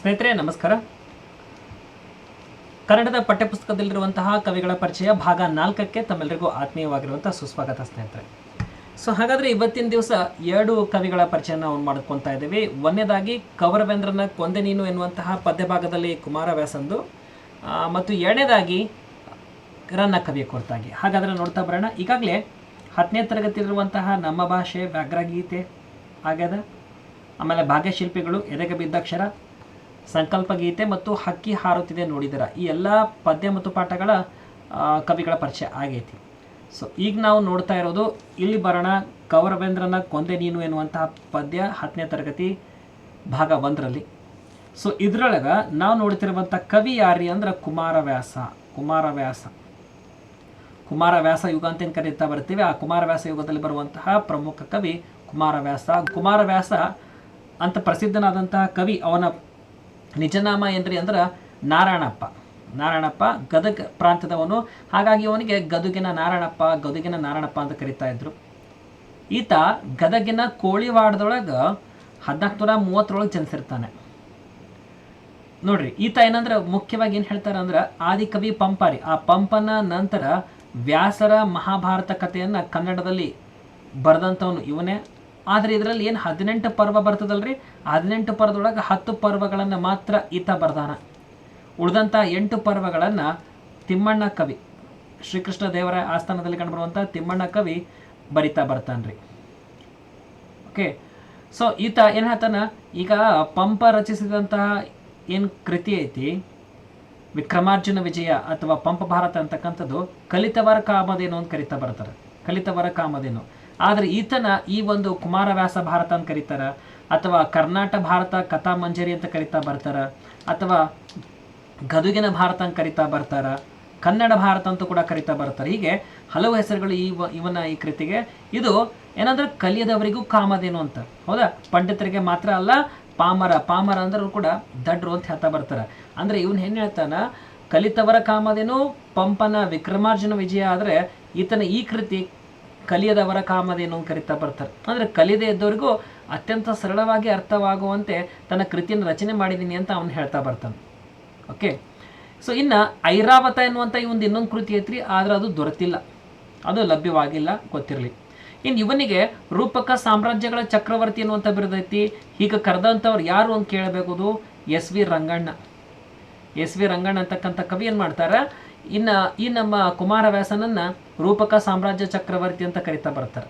ಸ್ನೇಹಿತರೆ, ನಮಸ್ಕಾರ. ಕನ್ನಡದ ಪಠ್ಯಪುಸ್ತಕದಲ್ಲಿರುವಂತಹ ಕವಿಗಳ ಪರಿಚಯ ಭಾಗ ನಾಲ್ಕಕ್ಕೆ ತಮ್ಮೆಲ್ಲರಿಗೂ ಆತ್ಮೀಯವಾಗಿರುವಂತಹ ಸುಸ್ವಾಗತ ಸ್ನೇಹಿತರೆ. ಸೊ ಹಾಗಾದರೆ ಇವತ್ತಿನ ದಿವಸ ಎರಡು ಕವಿಗಳ ಪರಿಚಯ ನಾವು ಮಾಡ್ಕೊತಾ ಇದ್ದೀವಿ. ಒಂದನೇದಾಗಿ ಕವರವೇಂದ್ರನ ಕೊಂದೆ ನೀನು ಎನ್ನುವಂತಹ ಪದ್ಯಭಾಗದಲ್ಲಿ ಕುಮಾರವ್ಯಾಸಂದು ಮತ್ತು ಎರಡನೇದಾಗಿ ರನ್ನ ಕವಿಯ ಕುರಿತಾಗಿ. ಹಾಗಾದರೆ ನೋಡ್ತಾ ಬರೋಣ. ಈಗಾಗಲೇ ಹತ್ತನೇ ತರಗತಿಯಲ್ಲಿರುವಂತಹ ನಮ್ಮ ಭಾಷೆ ವ್ಯಾಘ್ರಗೀತೆ ಆಗ್ಯದ. ಆಮೇಲೆ ಭಾಗ್ಯಶಿಲ್ಪಿಗಳು ಎದೆಗೆ ಬಿದ್ದಾಕ್ಷರ ಸಂಕಲ್ಪ ಗೀತೆ ಮತ್ತು ಹಕ್ಕಿ ಹಾರುತ್ತಿದೆ ನೋಡಿದರ. ಈ ಎಲ್ಲ ಪದ್ಯ ಮತ್ತು ಪಾಠಗಳ ಕವಿಗಳ ಪರಿಚಯ ಆಗೈತಿ. ಸೊ ಈಗ ನಾವು ನೋಡ್ತಾ ಇರೋದು ಇಲ್ಲಿ ಬರೋಣ ಕೌರವೇಂದ್ರನ ಕೊಂದೆ ನೀನು ಎನ್ನುವಂತಹ ಪದ್ಯ ಹತ್ತನೇ ತರಗತಿ ಭಾಗ ಒಂದರಲ್ಲಿ. ಸೊ ಇದ್ರೊಳಗೆ ನಾವು ನೋಡ್ತಿರುವಂಥ ಕವಿ ಯಾರಿ ಅಂದ್ರೆ ಕುಮಾರವ್ಯಾಸ ಕುಮಾರವ್ಯಾಸ. ಕುಮಾರವ್ಯಾಸ ಯುಗ ಅಂತ ಏನು ಕರೀತಾ ಬರ್ತೀವಿ ಆ ಕುಮಾರವ್ಯಾಸ ಯುಗದಲ್ಲಿ ಬರುವಂತಹ ಪ್ರಮುಖ ಕವಿ ಕುಮಾರವ್ಯಾಸ. ಕುಮಾರವ್ಯಾಸ ಅಂತ ಪ್ರಸಿದ್ಧನಾದಂತಹ ಕವಿ ಅವನ ನಿಜನಾಮ ಏನ್ರಿ ಅಂದ್ರೆ ನಾರಾಯಣಪ್ಪ. ನಾರಾಯಣಪ್ಪ ಗದಗ ಪ್ರಾಂತದವನು ಹಾಗಾಗಿ ಅವನಿಗೆ ಗದುಗಿನ ನಾರಾಯಣಪ್ಪ ಗದುಗಿನ ನಾರಾಯಣಪ್ಪ ಅಂತ ಕರೀತಾ ಇದ್ರು. ಈತ ಗದಗಿನ ಕೋಳಿವಾಡದೊಳಗೆ ಹದಿನಾಲ್ಕು ನೂರ ಮೂವತ್ತರೊಳಗೆ ಜನಿಸಿರ್ತಾನೆ. ನೋಡ್ರಿ, ಈತ ಏನಂದ್ರೆ ಮುಖ್ಯವಾಗಿ ಏನು ಹೇಳ್ತಾರೆ ಅಂದ್ರೆ ಆದಿಕವಿ ಪಂಪಾರಿ. ಆ ಪಂಪನ ನಂತರ ವ್ಯಾಸರ ಮಹಾಭಾರತ ಕಥೆಯನ್ನ ಕನ್ನಡದಲ್ಲಿ ಬರೆದಂಥವನು ಇವನೇ. ಆದರೆ ಇದರಲ್ಲಿ ಏನು ಹದಿನೆಂಟು ಪರ್ವ ಬರ್ತದಲ್ರಿ? ಹದಿನೆಂಟು ಪರ್ವದೊಳಗೆ ಹತ್ತು ಪರ್ವಗಳನ್ನು ಮಾತ್ರ ಈತ ಬರ್ದಾನ. ಉಳಿದಂಥ ಎಂಟು ಪರ್ವಗಳನ್ನು ತಿಮ್ಮಣ್ಣ ಕವಿ, ಶ್ರೀಕೃಷ್ಣ ದೇವರ ಆಸ್ಥಾನದಲ್ಲಿ ಕಂಡುಬರುವಂಥ ತಿಮ್ಮಣ್ಣ ಕವಿ ಬರಿತಾ ಬರ್ತಾನ್ರಿ. ಓಕೆ ಸೊ ಈತ ಏನು ಹೇಳ್ತಾನ? ಈಗ ಪಂಪ ರಚಿಸಿದಂತಹ ಏನು ಕೃತಿ ಐತಿ? ವಿಕ್ರಮಾರ್ಜುನ ವಿಜಯ ಅಥವಾ ಪಂಪ ಭಾರತ ಅಂತಕ್ಕಂಥದ್ದು ಕಲಿತವರ ಕಾಮದೇನು ಅಂತ ಕರಿತಾ ಬರ್ತಾರೆ. ಕಲಿತವರ ಕಾಮಧೇನು. ಆದರೆ ಈತನ ಈ ಒಂದು ಕುಮಾರವ್ಯಾಸ ಭಾರತ ಅಂತ ಕರೀತಾರ, ಅಥವಾ ಕರ್ನಾಟ ಭಾರತ ಕಥಾ ಮಂಜರಿ ಅಂತ ಕರಿತಾ ಬರ್ತಾರ, ಅಥವಾ ಗದುಗಿನ ಭಾರತ ಅಂತ ಕರಿತಾ ಬರ್ತಾರ, ಕನ್ನಡ ಭಾರತ ಅಂತ ಕೂಡ ಕರಿತಾ ಬರ್ತಾರೆ. ಹೀಗೆ ಹಲವು ಹೆಸರುಗಳು ಈ ಇವನ ಈ ಕೃತಿಗೆ. ಇದು ಏನಂದ್ರೆ ಕಲಿಯದವರಿಗೂ ಕಾಮಧೇನು ಅಂತ. ಹೌದಾ? ಪಂಡಿತರಿಗೆ ಮಾತ್ರ ಅಲ್ಲ, ಪಾಮರ ಪಾಮರ ಅಂದ್ರೂ ಕೂಡ ದಡ್ರು ಅಂತ ಹೇಳ್ತಾ ಬರ್ತಾರೆ. ಅಂದ್ರೆ ಇವನ್ ಏನ್ ಹೇಳ್ತಾನ, ಕಲಿತವರ ಕಾಮಧೇನು ಪಂಪನ ವಿಕ್ರಮಾರ್ಜುನ ವಿಜಯ ಆದರೆ ಈತನ ಈ ಕೃತಿ ಕಲಿಯದವರ ಕಾಮಧೇನು ಕರಿತಾ ಬರ್ತಾರೆ. ಅಂದರೆ ಕಲಿಯದೇ ಇದ್ದವರಿಗೂ ಅತ್ಯಂತ ಸರಳವಾಗಿ ಅರ್ಥವಾಗುವಂತೆ ತನ್ನ ಕೃತಿಯನ್ನು ರಚನೆ ಮಾಡಿದ್ದೀನಿ ಅಂತ ಅವನು ಹೇಳ್ತಾ ಬರ್ತಾನೆ. ಓಕೆ ಸೊ ಇನ್ನು ಐರಾವತ ಎನ್ನುವಂಥ ಈ ಒಂದು ಇನ್ನೊಂದು ಕೃತಿ ಐತ್ರಿ, ಆದರೆ ಅದು ದೊರೆತಿಲ್ಲ. ಅದು ಲಭ್ಯವಾಗಿಲ್ಲ, ಗೊತ್ತಿರಲಿ. ಇನ್ನು ಇವನಿಗೆ ರೂಪಕ ಸಾಮ್ರಾಜ್ಯಗಳ ಚಕ್ರವರ್ತಿ ಅನ್ನುವಂಥ ಬಿರುದೈತಿ. ಹೀಗೆ ಕರೆದಂಥವ್ರು ಯಾರು ಅಂತ ಕೇಳಬೇಕು S V Ranganna. S V Ranganna ಅಂತಕ್ಕಂಥ ಕವಿ ಏನು ಮಾಡ್ತಾರೆ? ಇನ್ನು, ಈ ನಮ್ಮ ಕುಮಾರವ್ಯಾಸನನ್ನು ರೂಪಕ ಸಾಮ್ರಾಜ್ಯ ಚಕ್ರವರ್ತಿ ಅಂತ ಕರಿತಾ ಬರ್ತಾರೆ.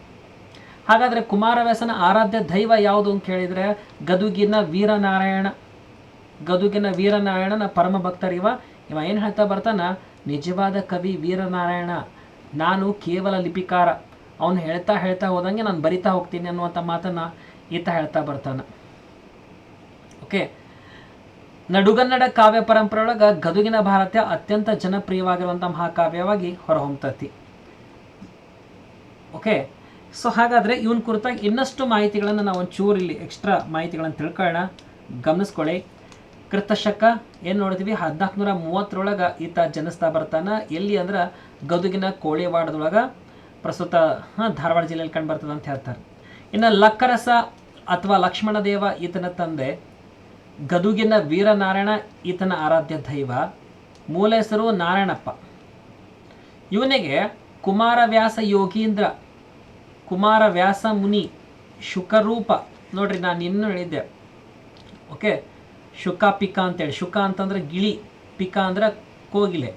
ಹಾಗಾದರೆ ಕುಮಾರವ್ಯಾಸನ ಆರಾಧ್ಯ ದೈವ ಯಾವುದು ಅಂತ ಕೇಳಿದರೆ, ಗದುಗಿನ ವೀರನಾರಾಯಣ, ಗದುಗಿನ ವೀರನಾರಾಯಣನ ಪರಮ ಭಕ್ತರಿವ ಇವ. ಏನು ಹೇಳ್ತಾ ಬರ್ತಾನ, ನಿಜವಾದ ಕವಿ ವೀರನಾರಾಯಣ, ನಾನು ಕೇವಲ ಲಿಪಿಕಾರ. ಅವನು ಹೇಳ್ತಾ ಹೇಳ್ತಾ ಹೋದಂಗೆ ನಾನು ಬರಿತಾ ಹೋಗ್ತೀನಿ ಅನ್ನುವಂಥ ಮಾತನ್ನು ಈತ ಹೇಳ್ತಾ ಬರ್ತಾನೆ. ಓಕೆ ನಡುಗನ್ನಡ ಕಾವ್ಯ ಪರಂಪರೆಯೊಳಗೆ ಗದುಗಿನ ಭಾರತ ಅತ್ಯಂತ ಜನಪ್ರಿಯವಾಗಿರುವಂಥ ಮಹಾಕಾವ್ಯವಾಗಿ ಹೊರಹೊಮ್ಮತತಿ ಓಕೆ ಸೊ ಹಾಗಾದರೆ ಇವನ್ ಕುರಿತಾಗಿ ಇನ್ನಷ್ಟು ಮಾಹಿತಿಗಳನ್ನು ನಾವು ಒಂಚೂರು ಇಲ್ಲಿ ಎಕ್ಸ್ಟ್ರಾ ಮಾಹಿತಿಗಳನ್ನು ತಿಳ್ಕೊಳ್ಳೋಣ. ಗಮನಿಸ್ಕೊಳ್ಳಿ. ಕೃತಶಕ, ಏನು ನೋಡಿದ್ವಿ? ಹದಿನಾಲ್ಕು ನೂರ ಮೂವತ್ತರೊಳಗೆ ಈತ ಜನಿಸ್ತಾ ಬರ್ತಾನೆ. ಎಲ್ಲಿ ಅಂದ್ರೆ ಗದುಗಿನ ಕೋಳಿವಾಡದೊಳಗೆ ಪ್ರಸ್ತುತ ಧಾರವಾಡ ಜಿಲ್ಲೆಯಲ್ಲಿ ಕಂಡು ಬರ್ತದೆ ಅಂತ ಹೇಳ್ತಾರೆ. ಇನ್ನು ಲಕ್ಕರಸ ಅಥವಾ ಲಕ್ಷ್ಮಣ ದೇವ ಈತನ ತಂದೆ ಗದುಗಿನ ವೀರನಾರಾಯಣ, ಈತನ ಆರಾಧ್ಯ ದೈವ ಮೂಲ ಹೆಸರು ನಾರಾಯಣಪ್ಪ. ಇವನಿಗೆ ಕುಮಾರವ್ಯಾಸ ಯೋಗೀಂದ್ರ, ಕುಮಾರವ್ಯಾಸ ಮುನಿ, ಶುಕರೂಪ. ನೋಡ್ರಿ ನಾನು ಇನ್ನೂ ಹೇಳಿದ್ದೆ. ಓಕೆ? ಶುಕ, ಪಿಕ ಅಂತೇಳಿ. ಶುಕ ಅಂತಂದ್ರೆ ಗಿಳಿ, ಪಿಕ ಅಂದ್ರೆ ಕೋಗಿಲೆ.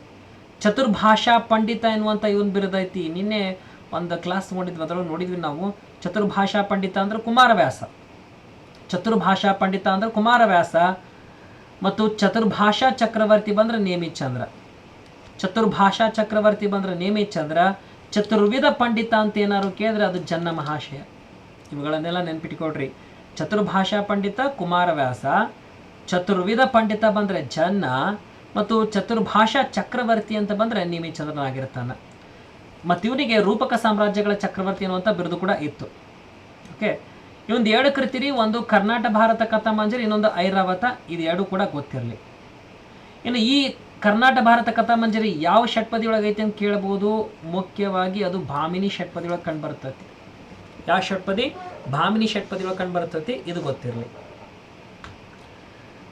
ಚತುರ್ಭಾಷಾ ಪಂಡಿತ ಎನ್ನುವಂಥ ಇವನ್ ಬಿರುದೈತಿ. ನಿನ್ನೆ ಒಂದು ಕ್ಲಾಸ್ ನೋಡಿದ್ವಿ ಅದರೊಳಗೆ ನೋಡಿದ್ವಿ ನಾವು. ಚತುರ್ಭಾಷಾ ಪಂಡಿತ ಅಂದ್ರೆ ಕುಮಾರವ್ಯಾಸ. ಚತುರ್ಭಾಷಾ ಪಂಡಿತ ಅಂದ್ರೆ ಕುಮಾರವ್ಯಾಸ ಮತ್ತು ಚತುರ್ಭಾಷಾ ಚಕ್ರವರ್ತಿ ಬಂದ್ರೆ ನೇಮಿಚಂದ್ರ ಚತುರ್ಭಾಷಾ ಚಕ್ರವರ್ತಿ ಬಂದ್ರೆ ನೇಮಿಚಂದ್ರ ಚತುರ್ವಿಧ ಪಂಡಿತ ಅಂತ ಏನಾದ್ರು ಕೇಳಿದ್ರೆ ಅದು ಜನ್ನ ಮಹಾಶಯ. ಇವುಗಳನ್ನೆಲ್ಲ ನೆನ್ಪಿಟ್ಕೊಡ್ರಿ ಚತುರ್ಭಾಷಾ ಪಂಡಿತ, ಕುಮಾರವ್ಯಾಸ, ಚತುರ್ವಿಧ ಪಂಡಿತ ಬಂದ್ರೆ ಜನ್ನ ಮತ್ತು ಚತುರ್ಭಾಷಾ ಚಕ್ರವರ್ತಿ ಅಂತ ಬಂದ್ರೆ ನೇಮಿಚಂದ್ರನಾಗಿರ್ತಾನೆ ಮತ್ತು ಇವನಿಗೆ ರೂಪಕ ಸಾಮ್ರಾಜ್ಯಗಳ ಚಕ್ರವರ್ತಿ ಅನ್ನುವಂಥ ಬಿರುದು ಕೂಡ ಇತ್ತು. ಓಕೆ ಇವೊಂದು ಎರಡು ಕೃತಿರಿ ಒಂದು ಕರ್ನಾಟಕ ಭಾರತ ಕಥಾ ಮಂಜರಿ, ಇನ್ನೊಂದು ಐರಾವತ ಇದು ಎರಡು ಕೂಡ ಗೊತ್ತಿರಲಿ. ಇನ್ನು ಈ ಕರ್ನಾಟಕ ಭಾರತ ಕಥಾ ಮಂಜರಿ ಯಾವ ಷಟ್ಪದಿ ಅಂತ ಕೇಳಬಹುದು ಮುಖ್ಯವಾಗಿ ಅದು ಭಾಮಿನಿ ಷಟ್ಪದಿ ಒಳಗೆ ಕಂಡು ಬರ್ತತಿ. ಯಾವ ಷಟ್ಪದಿ? ಭಾಮಿನಿ ಷಟ್ಪದಿ ಒಳಗೆ ಕಂಡು ಬರ್ತೈತಿ, ಇದು ಗೊತ್ತಿರಲಿ.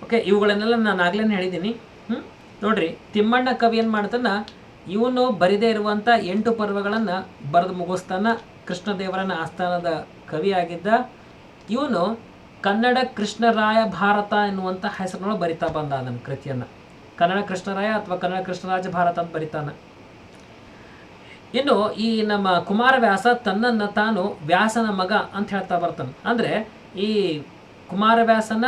ಓಕೆ ಇವುಗಳನ್ನೆಲ್ಲ ನಾನು ಆಗ್ಲೇ ಹೇಳಿದ್ದೀನಿ. ಹ್ಞೂ ನೋಡ್ರಿ, ತಿಮ್ಮಣ್ಣ ಕವಿ ಏನು ಮಾಡ್ತಾನ, ಇವನು ಬರಿದೇ ಇರುವಂಥ ಎಂಟು ಪರ್ವಗಳನ್ನು ಬರೆದು ಮುಗಿಸ್ತಾನ. ಕೃಷ್ಣದೇವರನ ಆಸ್ಥಾನದ ಕವಿಯಾಗಿದ್ದ ಇವನು ಕನ್ನಡ ಕೃಷ್ಣರಾಯ ಭಾರತ ಎನ್ನುವಂಥ ಹೆಸರನ್ನು ಬರಿತಾ ಬಂದ ನನ್ನ ಕೃತಿಯನ್ನು. ಕನ್ನಡ ಕೃಷ್ಣರಾಯ ಅಥವಾ ಕನ್ನಡ ಕೃಷ್ಣರಾಜ ಭಾರತ ಅಂತ ಬರಿತಾನ. ಇನ್ನು ಈ ನಮ್ಮ ಕುಮಾರವ್ಯಾಸ ತನ್ನನ್ನು ತಾನು ವ್ಯಾಸನ ಮಗ ಅಂತ ಹೇಳ್ತಾ ಬರ್ತಾನೆ. ಅಂದರೆ ಈ ಕುಮಾರವ್ಯಾಸನ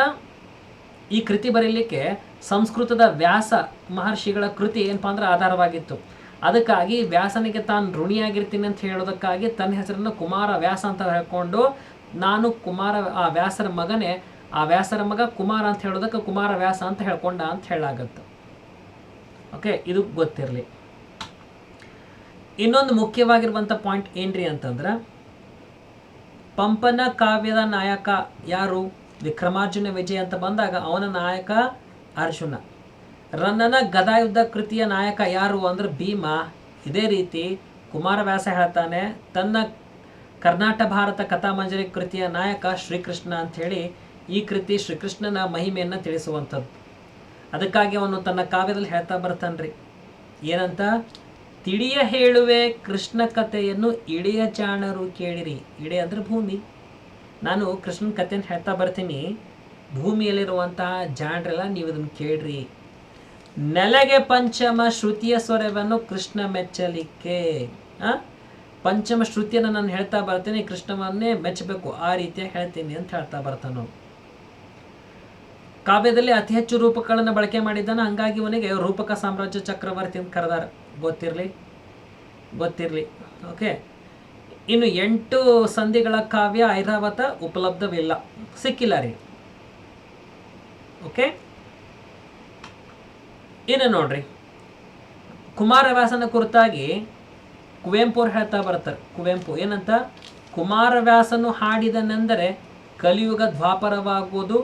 ಈ ಕೃತಿ ಬರೀಲಿಕ್ಕೆ ಸಂಸ್ಕೃತದ ವ್ಯಾಸ ಮಹರ್ಷಿಗಳ ಕೃತಿ ಏನಪ್ಪ ಅಂದ್ರೆ ಆಧಾರವಾಗಿತ್ತು. ಅದಕ್ಕಾಗಿ ವ್ಯಾಸನಿಗೆ ತಾನು ಋಣಿಯಾಗಿರ್ತೀನಿ ಅಂತ ಹೇಳೋದಕ್ಕಾಗಿ ತನ್ನ ಹೆಸರನ್ನು ಕುಮಾರ ವ್ಯಾಸ ಅಂತ ಹೇಳ್ಕೊಂಡು ನಾನು ಕುಮಾರ, ಆ ವ್ಯಾಸರ ಮಗನೇ, ಆ ವ್ಯಾಸರ ಮಗ ಕುಮಾರ ಅಂತ ಹೇಳೋದಕ್ಕೆ ಕುಮಾರ ವ್ಯಾಸ ಅಂತ ಹೇಳ್ಕೊಂಡ ಅಂತ ಹೇಳಾಗತ್ತೆ. ಓಕೆ, ಇದು ಗೊತ್ತಿರಲಿ. ಇನ್ನೊಂದು ಮುಖ್ಯವಾಗಿರುವಂಥ ಪಾಯಿಂಟ್ ಏನ್ರಿ ಅಂತಂದ್ರೆ, ಪಂಪನ ಕಾವ್ಯದ ನಾಯಕ ಯಾರು? ವಿಕ್ರಮಾರ್ಜುನ ವಿಜಯ ಅಂತ ಬಂದಾಗ ಅವನ ನಾಯಕ ಅರ್ಜುನ. ರನ್ನನ ಗದಾಯುದ್ಧ ಕೃತಿಯ ನಾಯಕ ಯಾರು ಅಂದ್ರೆ ಭೀಮ. ಇದೇ ರೀತಿ ಕುಮಾರವ್ಯಾಸ ಹೇಳ್ತಾನೆ, ತನ್ನ ಕರ್ನಾಟ ಭಾರತ ಕಥಾಮಂಜರಿ ಕೃತಿಯ ನಾಯಕ ಶ್ರೀಕೃಷ್ಣ ಅಂಥೇಳಿ ಈ ಕೃತಿ ಶ್ರೀಕೃಷ್ಣನ ಮಹಿಮೆಯನ್ನು ತಿಳಿಸುವಂಥದ್ದು. ಅದಕ್ಕಾಗಿ ಅವನು ತನ್ನ ಕಾವ್ಯದಲ್ಲಿ ಹೇಳ್ತಾ ಬರ್ತಾನ್ರಿ. ಏನಂತ? ತಿಳಿಯ ಹೇಳುವೆ ಕೃಷ್ಣ ಕಥೆಯನ್ನು ಇಳೆಯ ಜಾಣರು ಕೇಳಿರಿ. ಇಡೆ ಅಂದ್ರೆ ಭೂಮಿ. ನಾನು ಕೃಷ್ಣನ ಕಥೆಯನ್ನು ಹೇಳ್ತಾ ಬರ್ತೀನಿ. ಭೂಮಿಯಲ್ಲಿರುವಂತಹ ಜಾಣರೆಲ್ಲ ನೀವು ಇದನ್ನು ಕೇಳ್ರಿ. ನೆಲೆಗೆ ಪಂಚಮ ಶ್ರುತಿಯ ಸ್ವರವನ್ನು ಕೃಷ್ಣ ಮೆಚ್ಚಲಿಕ್ಕೆ, ಆ? ಪಂಚಮ ಶ್ರುತಿಯನ್ನು ನಾನು ಹೇಳ್ತಾ ಬರ್ತೇನೆ, ಕೃಷ್ಣವನ್ನೇ ಮೆಚ್ಚಬೇಕು, ಆ ರೀತಿಯಾಗಿ ಹೇಳ್ತೀನಿ ಅಂತ ಹೇಳ್ತಾ ಬರ್ತಾನು. ಕಾವ್ಯದಲ್ಲಿ ಅತಿ ಹೆಚ್ಚು ರೂಪಕಗಳನ್ನು ಬಳಕೆ ಮಾಡಿದ್ದಾನೆ, ಹಂಗಾಗಿ ಇವನಿಗೆ ರೂಪಕ ಸಾಮ್ರಾಜ್ಯ ಚಕ್ರವರ್ತಿ ಅಂತ ಕರೆದಾರ. ಗೊತ್ತಿರಲಿ? ಗೊತ್ತಿರಲಿ. ಓಕೆ ಇನ್ನು ಎಂಟು ಸಂಧಿಗಳ ಕಾವ್ಯ ಐರಾವತ ಉಪಲಬ್ಧವಿಲ್ಲ. ಸಿಕ್ಕಿಲ್ಲ ರೀ. ಓಕೆ ಇನ್ನು ನೋಡ್ರಿ. ಕುಮಾರವ್ಯಾಸನ ಕುರಿತಾಗಿ ಕುವೆಂಪು ಅವ್ರು ಹೇಳ್ತಾ ಬರ್ತಾರೆ ಕುವೆಂಪು ಏನಂತ? ಕುಮಾರವ್ಯಾಸನು ಹಾಡಿದನೆಂದರೆ ಕಲಿಯುಗ ದ್ವಾಪರವಾಗುವುದು,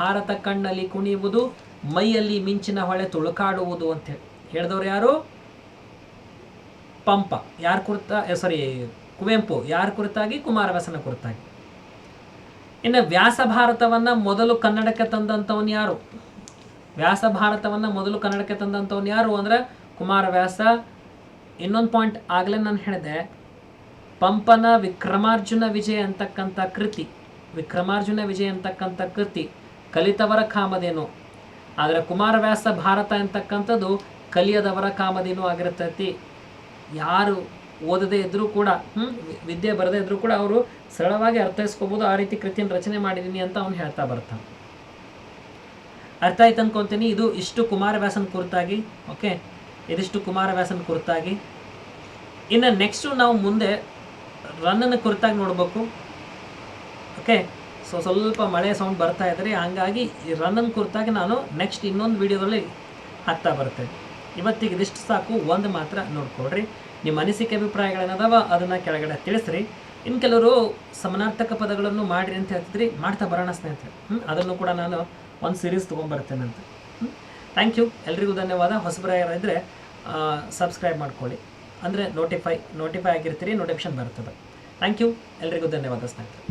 ಭಾರತ ಕಣ್ಣಲ್ಲಿ ಕುಣಿಯುವುದು, ಮೈಯಲ್ಲಿ ಮಿಂಚಿನ ಹೊಳೆ ತುಳುಕಾಡುವುದು ಅಂತ ಹೇಳಿದವ್ರು ಯಾರು? ಪಂಪ. ಯಾರ ಕುರಿತ ಸಾರಿ ಕುವೆಂಪು. ಯಾರ ಕುರಿತಾಗಿ? ಕುಮಾರವ್ಯಾಸನ ಕುರಿತಾಗಿ. ಇನ್ನು ವ್ಯಾಸ ಭಾರತವನ್ನು ಮೊದಲು ಕನ್ನಡಕ್ಕೆ ತಂದಂಥವನು ಯಾರು? ವ್ಯಾಸ ಭಾರತವನ್ನು ಮೊದಲು ಕನ್ನಡಕ್ಕೆ ತಂದಂಥವನು ಯಾರು ಅಂದ್ರೆ ಕುಮಾರವ್ಯಾಸ ಇನ್ನೊಂದು ಪಾಯಿಂಟ್ ಆಗಲೇ ನಾನು ಹೇಳಿದೆ, ಪಂಪನ ವಿಕ್ರಮಾರ್ಜುನ ವಿಜಯ ಅಂತಕ್ಕಂಥ ಕೃತಿ, ವಿಕ್ರಮಾರ್ಜುನ ವಿಜಯ ಅಂತಕ್ಕಂಥ ಕೃತಿ, ಕಲಿತವರ ಕಾಮಧೇನು, ಆದರೆ ಕುಮಾರವ್ಯಾಸ ಭಾರತ ಅಂತಕ್ಕಂಥದ್ದು ಕಲಿಯದವರ ಕಾಮಧೇನು ಆಗಿರ್ತೈತಿ. ಯಾರು ಓದದೇ ಇದ್ದರೂ ಕೂಡ ವಿ- ವಿದ್ಯೆ ಬರದೇ ಇದ್ದರೂ ಕೂಡ ಅವರು ಸರಳವಾಗಿ ಅರ್ಥೈಸ್ಕೋಬೋದು, ಆ ರೀತಿ ಕೃತಿಯನ್ನು ರಚನೆ ಮಾಡಿದ್ದೀನಿ ಅಂತ ಅವನು ಹೇಳ್ತಾ ಬರ್ತಾನೆ ಅರ್ಥ ಆಯ್ತು ಅನ್ಕೊಂತೀನಿ ಇದು ಇಷ್ಟು ಕುಮಾರವ್ಯಾಸನ ಕುರಿತಾಗಿ, ಓಕೆ? ಇದಿಷ್ಟು ಕುಮಾರವ್ಯಾಸನ ಕುರಿತಾಗಿ. ಇನ್ನು ನೆಕ್ಸ್ಟು ನಾವು ಮುಂದೆ ರನ್ನನ ಕುರಿತಾಗಿ ನೋಡಬೇಕು. ಓಕೆ ಸೊ ಸ್ವಲ್ಪ ಮಳೆ ಸೌಂಡ್ ಬರ್ತಾ ಇದ್ರಿ ಹಂಗಾಗಿ ಈ ರನ್ನನ ಕುರಿತಾಗಿ ನಾನು ನೆಕ್ಸ್ಟ್ ಇನ್ನೊಂದು ವಿಡಿಯೋದಲ್ಲಿ ಹಾಕ್ತಾ ಬರ್ತೇನೆ. ಇವತ್ತಿಗೆ ಇದಿಷ್ಟು ಸಾಕು. ಒಂದು ಮಾತ್ರ ನೋಡ್ಕೊಳ್ರಿ. ನಿಮ್ಮ ಅನಿಸಿಕೆ ಅಭಿಪ್ರಾಯಗಳೇನದಾವ ಅದನ್ನು ಕೆಳಗಡೆ ತಿಳಿಸ್ರಿ. ಇನ್ನು ಕೆಲವರು ಸಮಾನಾರ್ಥಕ ಪದಗಳನ್ನು ಮಾಡಿರಿ ಅಂತ ಹೇಳ್ತಿದ್ರಿ. ಮಾಡ್ತಾ ಬರೋಣ ಸ್ನೇಹಿತರೆ. ಹ್ಞೂ ಅದನ್ನು ಕೂಡ ನಾನು ಒಂದು ಸೀರೀಸ್ ತೊಗೊಂಬರ್ತೇನೆ ಅಂತ ಥ್ಯಾಂಕ್ ಯು ಎಲ್ರಿಗೂ ಧನ್ಯವಾದ. ಹೊಸಬರ ಯಾರಿದ್ರೆ ಸಬ್ಸ್ಕ್ರೈಬ್ ಮಾಡ್ಕೊಳ್ಳಿ. ಅಂದರೆ ನೋಟಿಫೈ ನೋಟಿಫೈ ಆಗಿರ್ತೀರಿ ನೋಟಿಫಿಕೇಶನ್ ಬರ್ತದೆ ಥ್ಯಾಂಕ್ ಯು ಎಲ್ರಿಗೂ ಧನ್ಯವಾದ ಸ್ನೇಹಿತರೆ.